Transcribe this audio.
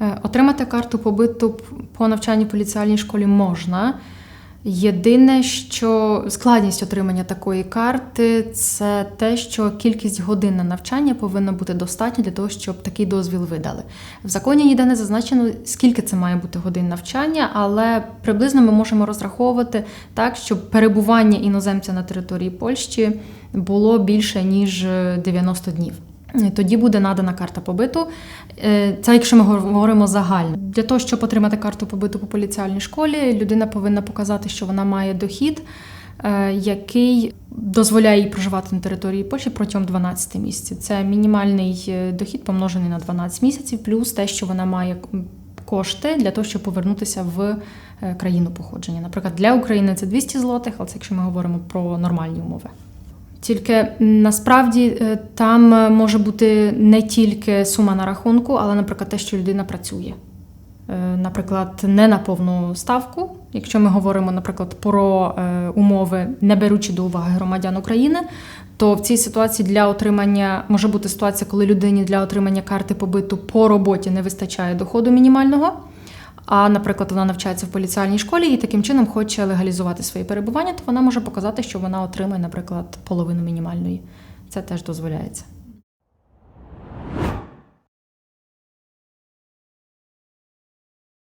Е, Отримати карту побиту по навчанні в поліціальній школі можна. Єдине, що складність отримання такої карти це те, що кількість годин на навчання повинна бути достатня для того, щоб такий дозвіл видали. В законі ніде не зазначено, скільки це має бути годин навчання, але приблизно ми можемо розраховувати так, щоб перебування іноземця на території Польщі було більше ніж е, 90 днів. Е, Тоді буде надана карта побиту. Е, Це якщо ми говоримо загально. Для того, щоб отримати карту побиту по поліціальній школі, людина повинна показати, що вона має дохід, е, який дозволяє їй проживати на території Польщі протягом 12 місяців. Це мінімальний дохід помножений на 12 місяців, плюс те, що вона має кошти для того, щоб повернутися в країну походження. Наприклад, для України це 200 злотих, але це якщо ми говоримо про нормальні умови. Тільки насправді е, там е, може бути не тільки сума на рахунку, але, наприклад, те, що людина працює. Е, Наприклад, не на повну ставку. Якщо ми говоримо, наприклад, про умови, не беручи до уваги громадян України, то в цій ситуації для отримання може бути ситуація, коли людині для отримання карти побиту по роботі не вистачає доходу мінімального. А, наприклад, вона навчається в поліціальній школі і таким чином хоче легалізувати своє перебування, то вона може показати, що вона отримає, наприклад, половину мінімальної. Це теж дозволяється.